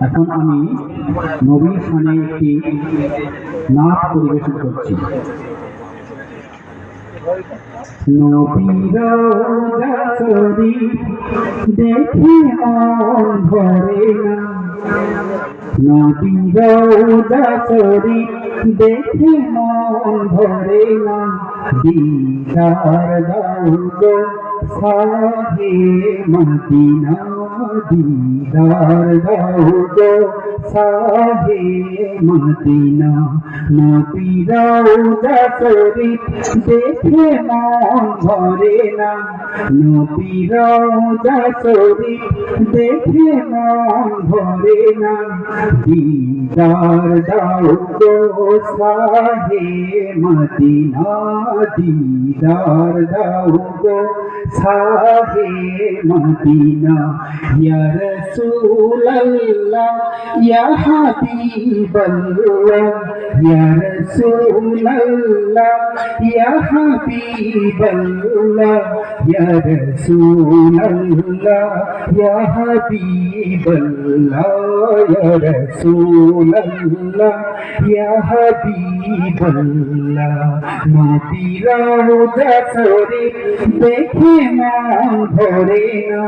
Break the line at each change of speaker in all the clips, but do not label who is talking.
এখন আমি নবীর সামনে একটি নাচ পরিবেশন করছি। দেখে দেখে মন ভরে না। দিদার দাও গো সাহে মদিনা দিদার দাও গো সাহে মদিনা, নবীরাও জাসরি দেখে মন ভরে না। নবীরাও জাসরি দেখে মন ভরে না। দিদার দাও গো সাহে মদিনা দিদার দাও গো সাহে মদিনা। ইয়া রাসূলুল্লাহ ইয়া হাবিবাল্লাহ ইয়া রাসূলুল্লাহ ইয়া হাবিবাল্লাহ ইয়া রাসূলুল্লাহ ইয়া হাবিবাল্লাহ ইয়া রাসূলুল্লাহ ইয়া হাবিবাল্লাহ নবীরা রোজা দেখে মন ভরে না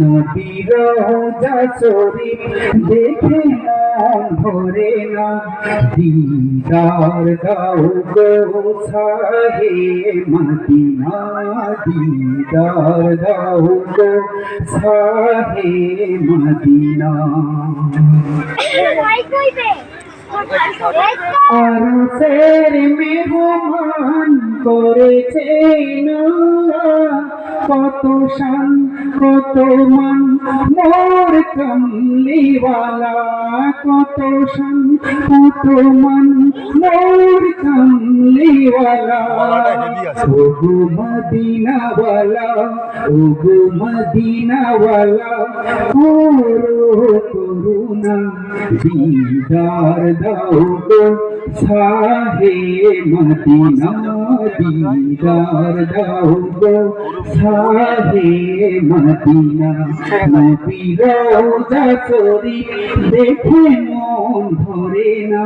নবীর রোজা দেখে মন ভরে না। দিদার দাও গো সাহে মদিনা, দিদার দাও গো সাহে মদিনা। আর ফের মেহমান করেছে না। কত শান কত মান মোর কমলিওয়ালা। কত শান কত মান মোর কমলিওয়ালা। ওগো মদিনাওয়ালা ওগো মদিনাওয়ালা করো করুণা দিদার দাও গো সাহে মদিনা দিদার দাও গো সাহে মদিনা নবী রওজা শরীফ দেখে মন ভরে না।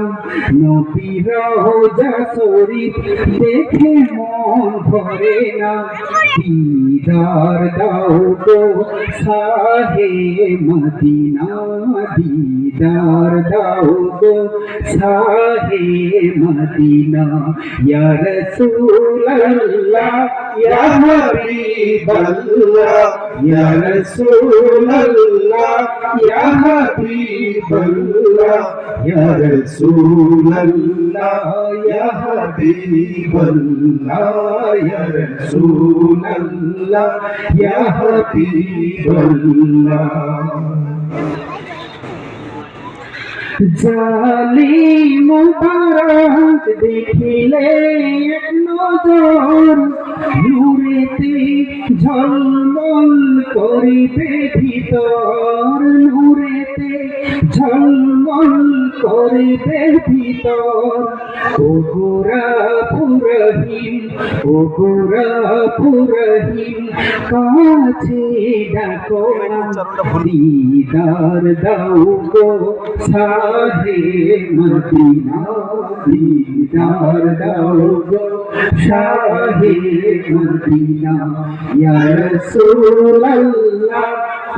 নবী রওজা শরীফ দেখে মন ভরে না। দিদার দাও গো সাহে মদিনা, দিদার দাও গো সাহে মদিনা। ইয়া রাসূলুল্লাহ, ইয়া জালি মুবারক দেখিলে এক নজর নূরেতে ঝলমল করিবে ভিতর নূরেতে ঝলমল করিবে ভিতর। ও গোরা পুরহিম ও পুরহিম কাছে ডাকো দিদার দাও গো সাহে মদিনা দিদার দাও গো সাহে মদিনা। ইয়া রাসূলুল্লাহ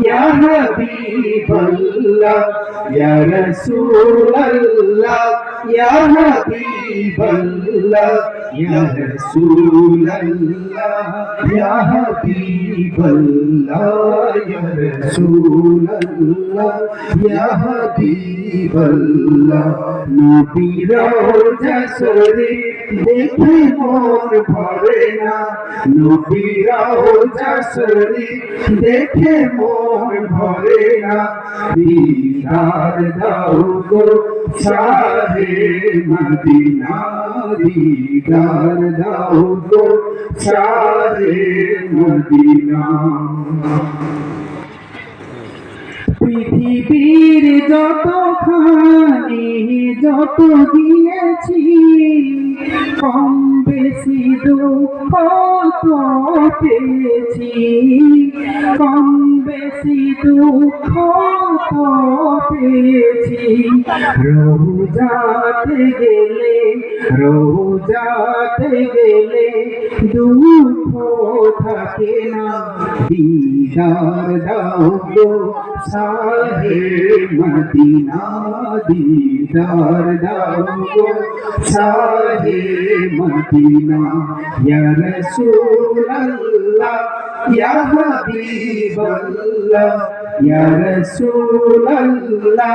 ইয়া হাবিবাল্লাহ ইয়া রাসূলুল্লাহ ইয়া হাবিবাল্লাহ ইয়া রাসূলুল্লাহ ইয়া হাবিবাল্লাহ ইয়া রাসূলুল্লাহ ইয়া হাবিবাল্লাহ নবী রওজা শরীফ দেখে মন ভরে না। নবী রওজা শরীফ দেখে মন ভরে না। দিদার দাও গো সাহে মদিনা দিদার দাও গো সাহে মদিনা পৃথিবীর যতখানি যত দিয়েছি কম বেশি দুঃখ তো পেয়েছি। কম বেশি দুঃখ পেয়েছি রোজাতে গেলে রোজাতে গেলে দুঃখ থাকে না, দিদার দাও সাহে মদিনা দিদার দাও সাহে মদিনা, ইয়া রাসূলুল্লাহ ইয়া হাবিবাল্লাহ ইয়া রাসূলুল্লাহ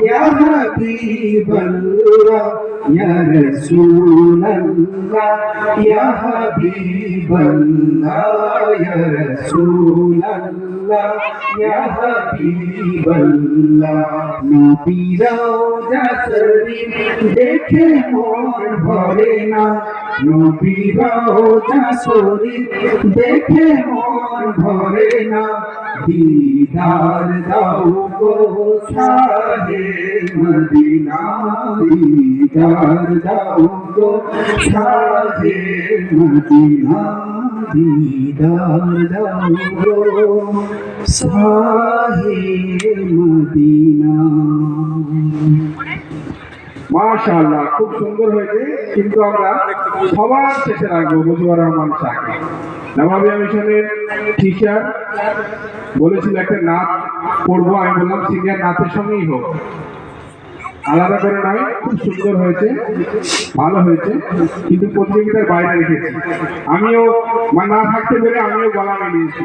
ইয়া হাবিবাল্লাহ ইয়া রাসূলুল্লাহ ইয়া হাবিবাল্লাহ ইয়া রাসূলুল্লাহ ইয়া হাবিবাল্লাহ নবী রওজা শরীফ দেখে মন ভরে না নবী রওজা শরীফ দেখে মন ভরে না, দিদার দাও গো শাহে মদিনা দিদার দাও গো শাহে মদিনা দিদার দাও গো শাহে মদিনা
মাশাআল্লাহ, খুব সুন্দর হয়েছে, কিন্তু আমরা সবার শেষে রাখব মুজিবুর রহমান শাহকে নবাবিয়া মিশনের টিচার বলেছিল, একটা নাচ পড়ব আমি বললাম সিনিয়র নাচের সঙ্গেই হোক। আলাদা করে নয়, খুব সুন্দর হয়েছে, ভালো হয়েছে, কিন্তু প্রতিযোগিতার বাইরে রেখেছি। আমিও মানে না থাকতে পেরে আমিও গলা মিলিয়েছি।